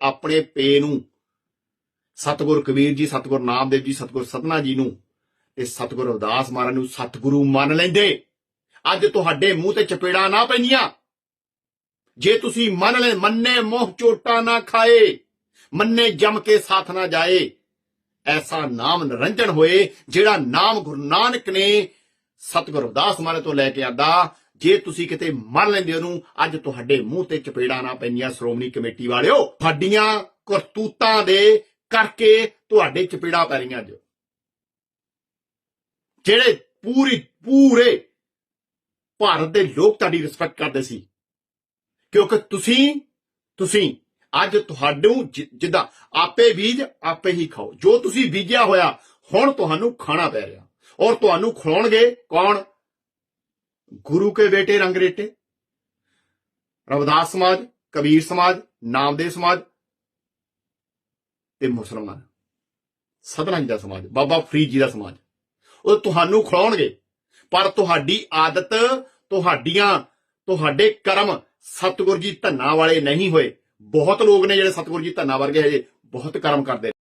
ਆਪਣੇ ਪੇ ਨੂੰ, ਸਤਿਗੁਰ ਕਬੀਰ ਜੀ, ਸਤਿਗੁਰ ਨਾਮਦੇਵ ਜੀ, ਸਤਿਗੁਰ ਸਤਨਾ ਜੀ ਨੂੰ ਤੇ ਸਤਿਗੁਰ ਅਰਦਾਸ ਮਹਾਰਾਜ ਨੂੰ ਸਤਿਗੁਰੂ ਮੰਨ ਲੈਂਦੇ। ਅੱਜ ਤੁਹਾਡੇ ਮੂੰਹ ਤੇ ਚਪੇੜਾਂ ਨਾ ਪੈਣੀਆਂ ਜੇ ਤੁਸੀਂ ਮੰਨ ਲੈ, ਮੰਨੇ ਮੋਹ ਚੋਟਾ ਨਾ ਖਾਏ, ਮੰਨੇ ਜਮ ਕੇ ਸਾਥ ਨਾ ਜਾਏ, ਐਸਾ ਨਾਮ ਨਿਰੰਜਨ ਹੋਏ, ਜਿਹੜਾ ਨਾਮ ਗੁਰੂ ਨਾਨਕ ਨੇ ਸਤਿਗੁਰ ਅਵਦਾਸ ਮਹਾਰਾਜ ਤੋਂ ਲੈ ਕੇ ਆਂਦਾ ਜੇ ਤੁਸੀਂ ਕਿਤੇ ਮੰਨ ਲੈਂਦੇ ਉਹਨੂੰ, ਅੱਜ ਤੁਹਾਡੇ ਮੂੰਹ ਤੇ ਚਪੇੜਾਂ ਨਾ ਪੈਂਦੀਆਂ ਸ਼੍ਰੋਮਣੀ ਕਮੇਟੀ ਵਾਲਿਓ। ਤੁਹਾਡੀਆਂ ਕਰਤੂਤਾਂ ਦੇ ਕਰਕੇ ਤੁਹਾਡੇ ਚਪੇੜਾਂ ਪੈ ਰਹੀਆਂ ਅੱਜ। ਜਿਹੜੇ ਪੂਰੀ, ਪੂਰੇ ਭਾਰਤ ਦੇ ਲੋਕ ਤੁਹਾਡੀ ਰਿਸਪੈਕਟ ਕਰਦੇ ਸੀ। ਕਿਉਂਕਿ ਤੁਸੀਂ ਤੁਸੀਂ ਅੱਜ ਤੁਹਾਨੂੰ ਜਿ- ਜਿੱਦਾਂ ਆਪੇ ਬੀਜ, ਆਪੇ ਹੀ ਖਾਓ। ਜੋ ਤੁਸੀਂ ਬੀਜਿਆ ਹੋਇਆ, ਹੁਣ ਤੁਹਾਨੂੰ ਖਾਣਾ ਪੈ ਰਿਹਾ। ਔਰ ਤੁਹਾਨੂੰ ਖਵਾਉਣਗੇ ਕੌਣ? ਗੁਰੂ ਕੇ ਬੇਟੇ ਰੰਗਰੇਟੇ ਰਵਿਦਾਸ ਸਮਾਜ, ਕਬੀਰ ਸਮਾਜ, ਨਾਮਦੇਵ ਸਮਾਜ ਤੇ ਮੁਸਲਮਾਨ। ਸਤਨਾਮ ਦਾ ਸਮਾਜ, ਬਾਬਾ ਫਰੀਦ ਜੀ ਦਾ ਸਮਾਜ। ਉਹ ਤੁਹਾਨੂੰ ਖੜਾਉਣਗੇ ਪਰ ਤੁਹਾਡੀ ਆਦਤ, ਤੁਹਾਡੀਆਂ, ਤੁਹਾਡੇ ਕਰਮ ਸਤਿਗੁਰ ਜੀ ਧੰਨਾ ਵਾਲੇ ਨਹੀਂ ਹੋਏ। ਬਹੁਤ ਲੋਕ ਨੇ ਜਿਹੜੇ ਸਤਿਗੁਰ ਜੀ ਧੰਨਾ ਵਰਗੇ ਹਜੇ ਬਹੁਤ ਕਰਮ ਕਰਦੇ